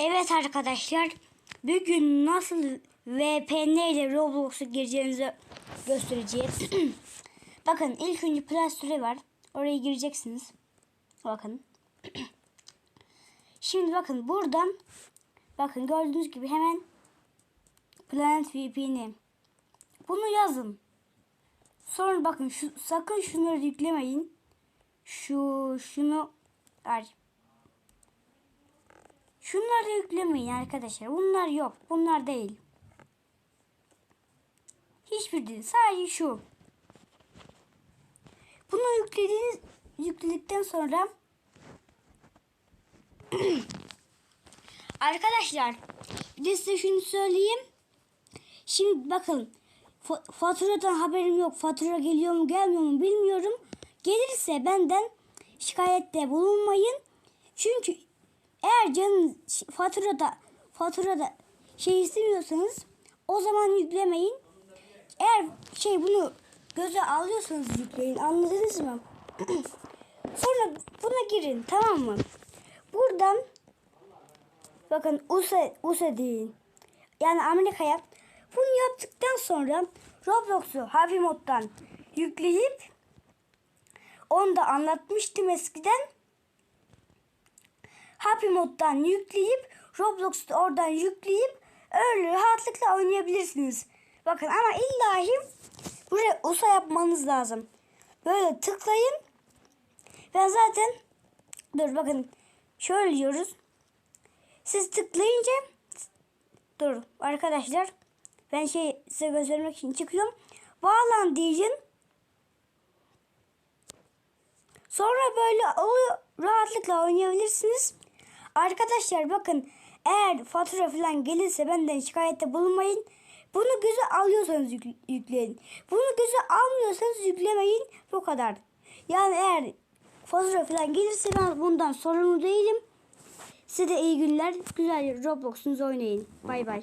Evet arkadaşlar, bugün nasıl VPN ile Roblox'a gireceğinizi göstereceğiz. Bakın ilk önce Play Store var. Oraya gireceksiniz. Bakın. Şimdi bakın buradan bakın gördüğünüz gibi hemen Planet VPN'i bunu yazın. Sonra bakın şu sakın şunları yüklemeyin. Şu şunu ay Şunları yüklemeyin arkadaşlar. Bunlar yok. Bunlar değil. Hiçbir değil. Sadece şu. Bunu yüklediğiniz yükledikten sonra arkadaşlar bir de size şunu söyleyeyim. Şimdi bakın fa- faturadan haberim yok. Fatura geliyor mu gelmiyor mu bilmiyorum. Gelirse benden şikayette bulunmayın. Çünkü eğer canın faturada faturada şey istemiyorsanız o zaman yüklemeyin. Eğer şey bunu göze alıyorsanız yükleyin. Anladınız mı? Sonra buna girin tamam mı? Buradan bakın USA, USA deyin. Yani Amerika'ya bunu yaptıktan sonra Roblox'u Happy Mod'dan yükleyip onu da anlatmıştım eskiden. Happy Mod'dan yükleyip Roblox'u oradan yükleyip öyle rahatlıkla oynayabilirsiniz. Bakın ama illahi buraya USA yapmanız lazım. Böyle tıklayın. Ben zaten dur bakın şöyle diyoruz. Siz tıklayınca dur arkadaşlar ben şey size göstermek için çıkıyorum. Bağlan diyeceğim. Sonra böyle oluyor. Rahatlıkla oynayabilirsiniz. Arkadaşlar bakın eğer fatura falan gelirse benden şikayette bulunmayın. Bunu göze alıyorsanız yük- yükleyin. Bunu göze almıyorsanız yüklemeyin. Bu kadar. Yani eğer fatura falan gelirse ben bundan sorumlu değilim. Size de iyi günler. Güzel Roblox'unuzu oynayın. Bay bay.